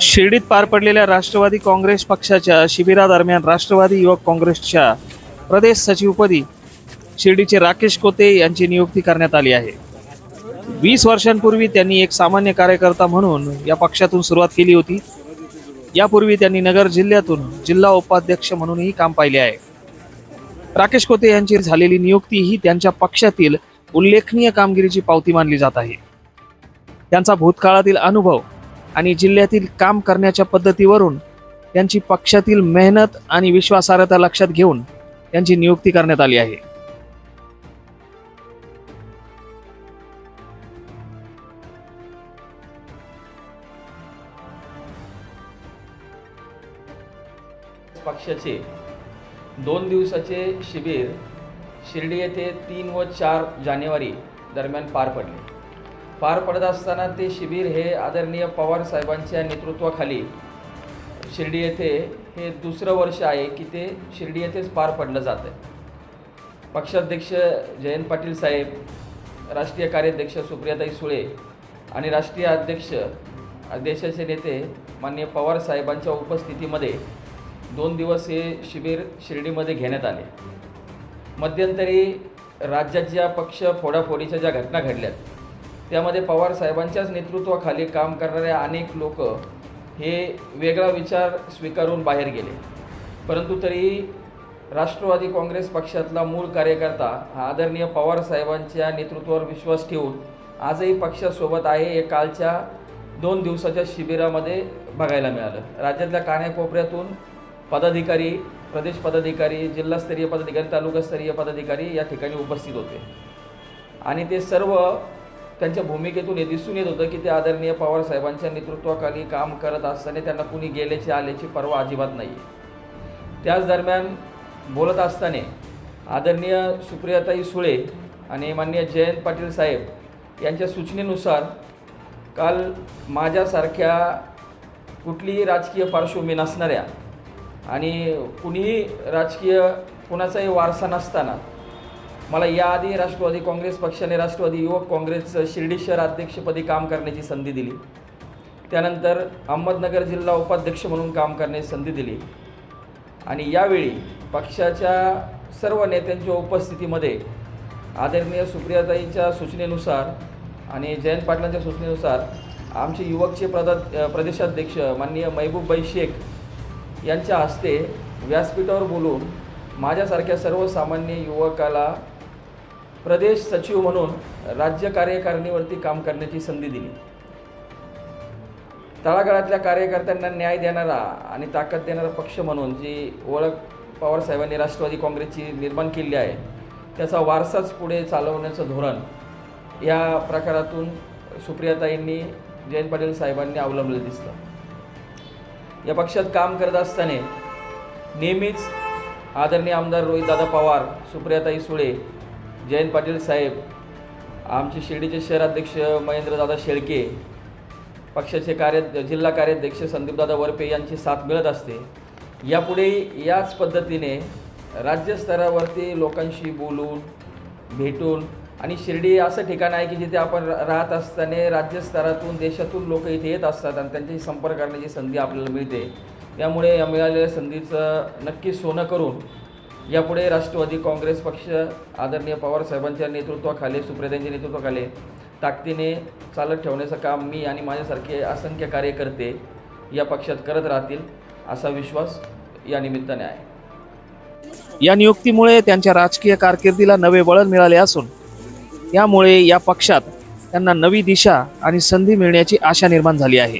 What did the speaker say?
शिर्डीत पार पडलेल्या राष्ट्रवादी काँग्रेस पक्षाच्या शिबिरादरम्यान राष्ट्रवादी युवक काँग्रेसच्या प्रदेश सचिवपदी शिर्डीचे राकेश कोते यांची नियुक्ती करण्यात आली आहे. वीस वर्षांपूर्वी त्यांनी एक सामान्य कार्यकर्ता म्हणून या पक्षातून सुरुवात केली होती. यापूर्वी त्यांनी नगर जिल्ह्यातून जिल्हा उपाध्यक्ष म्हणूनही काम पाहिले आहे. राकेश कोते यांची झालेली नियुक्ती ही त्यांच्या पक्षातील उल्लेखनीय कामगिरीची पावती मानली जात आहे. त्यांचा भूतकाळातील अनुभव आणि जिल्ह्यातील काम करण्याच्या पद्धतीवरून त्यांची पक्षातील मेहनत आणि विश्वासार्हता लक्षात घेऊन त्यांची नियुक्ती करण्यात आली आहे. पक्षाचे दोन दिवसाचे शिबिर शिर्डी येथे तीन व चार जानेवारी दरम्यान पार पडले. पार पडत असताना ते शिबिर हे आदरणीय पवार साहेबांच्या नेतृत्वाखाली शिर्डी येथे हे दुसरं वर्ष आहे की ते शिर्डी येथेच पार पडलं जातं आहे. पक्षाध्यक्ष जयंत पाटील साहेब राष्ट्रीय कार्याध्यक्ष सुप्रियाताई सुळे आणि राष्ट्रीय अध्यक्ष देशाचे नेते माननीय पवार साहेबांच्या उपस्थितीमध्ये दोन दिवस हे शिबिर शिर्डीमध्ये घेण्यात आले. मध्यंतरी राज्यात ज्या पक्ष फोडाफोडीच्या ज्या घटना घडल्यात त्यामध्ये पवार साहेबांच्याच नेतृत्वाखाली काम करणारे अनेक लोक हे वेगळा विचार स्वीकारून बाहेर गेले. परंतु तरी राष्ट्रवादी काँग्रेस पक्षातला मूळ कार्यकर्ता हा आदरणीय पवार साहेबांच्या नेतृत्वावर विश्वास ठेवून आजही पक्षासोबत आहे हे कालच्या दोन दिवसाच्या शिबिरामध्ये बघायला मिळालं. राज्यातल्या कानाकोपऱ्यातून पदाधिकारी प्रदेश पदाधिकारी जिल्हास्तरीय पदाधिकारी तालुकास्तरीय पदाधिकारी या ठिकाणी उपस्थित होते. आणि ते सर्व त्यांच्या भूमिकेतून हे दिसून येत होतं की ते आदरणीय पवार साहेबांच्या नेतृत्वाखाली काम करत असताना त्यांना कुणी गेल्याची आल्याची पर्वा अजिबात नाही आहे त्याच दरम्यान बोलत असताना आदरणीय सुप्रियाताई सुळे आणि माननीय जयंत पाटील साहेब यांच्या सूचनेनुसार काल माझ्यासारख्या कुठलीही राजकीय पार्श्वभूमी नसणाऱ्या आणि कुणीही राजकीय कुणाचाही वारसा नसताना मला याआधी राष्ट्रवादी काँग्रेस पक्षाने राष्ट्रवादी युवक काँग्रेस शिर्डी शहर अध्यक्षपदी काम करण्याची संधी दिली. त्यानंतर अहमदनगर जिल्हा उपाध्यक्ष म्हणून काम करण्याची संधी दिली. आणि यावेळी पक्षाच्या सर्व नेत्यांच्या उपस्थितीमध्ये आदरणीय सुप्रियाताईच्या सूचनेनुसार आणि जयंत पाटलांच्या सूचनेनुसार आमचे युवकचे प्रदा प्रदेशाध्यक्ष माननीय महबूबबाई शेख यांच्या हस्ते व्यासपीठावर बोलून माझ्यासारख्या सर्वसामान्य युवकाला प्रदेश सचिव म्हणून राज्य कार्यकारिणीवरती काम करण्याची संधी दिली. तळागाळातल्या कार्यकर्त्यांना न्याय देणारा आणि ताकद देणारा पक्ष म्हणून जी ओळख पवारसाहेबांनी राष्ट्रवादी काँग्रेसची निर्माण केली आहे त्याचा वारसाच पुढे चालवण्याचं धोरण या प्रकारातून सुप्रियाताईंनी जयंत पाटील साहेबांनी अवलंबलं दिसतं. या पक्षात काम करत असताना नेहमीच आदरणीय आमदार रोहितदादा पवार सुप्रियाताई सुळे जयंत पाटील साहेब आमचे शिर्डीचे शहराध्यक्ष महेंद्रदादा शेळके पक्षाचे कार्य जिल्हा कार्याध्यक्ष संदीपदादा वरपे यांची साथ मिळत असते. यापुढे याच पद्धतीने राज्यस्तरावरती लोकांशी बोलून भेटून आणि शिर्डी असं ठिकाण आहे की जिथे आपण राहत असताना राज्यस्तरातून देशातून लोक इथे येत असतात आणि त्यांच्याशी संपर्क करण्याची संधी आपल्याला मिळते. त्यामुळे या मिळालेल्या संधीचं नक्की सोनं करून यापुढे राष्ट्रवादी काँग्रेस पक्ष आदरणीय पवार साहेबांच्या नेतृत्वाखाली सुप्रियांच्या नेतृत्वाखाली ताकदीने चालत ठेवण्याचं काम मी आणि माझ्यासारखे असंख्य कार्यकर्ते या पक्षात करत राहतील असा विश्वास या निमित्ताने आहे. या नियुक्तीमुळे त्यांच्या राजकीय कारकिर्दीला नवे वळण मिळाले असून यामुळे या पक्षात त्यांना नवी दिशा आणि संधी मिळण्याची आशा निर्माण झाली आहे.